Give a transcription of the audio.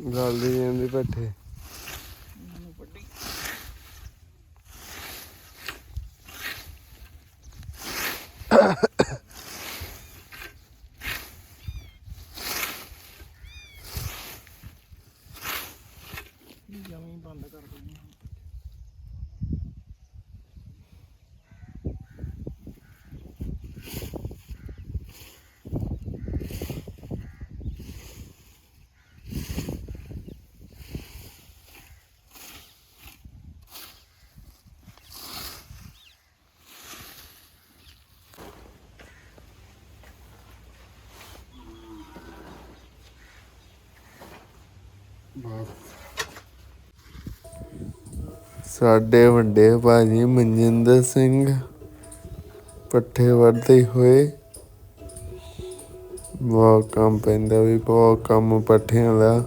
ਗਲਦੀ ਜਾਂਦੀ ਭੱਠੇ। ਇਹਨੂੰ ਬੰਦ ਕਰ ਦਿੰਦੀ ਸਾਡੇ ਵੱਡੇ ਭਾਜੀ ਮਨਜਿੰਦਰ ਸਿੰਘ ਪੱਠੇ ਵੱਢਦੇ ਹੋਏ ਬਹੁਤ ਕੰਮ ਪੈਂਦਾ ਵੀ ਬਹੁਤ ਕੰਮ ਪੱਠਿਆਂ ਦਾ।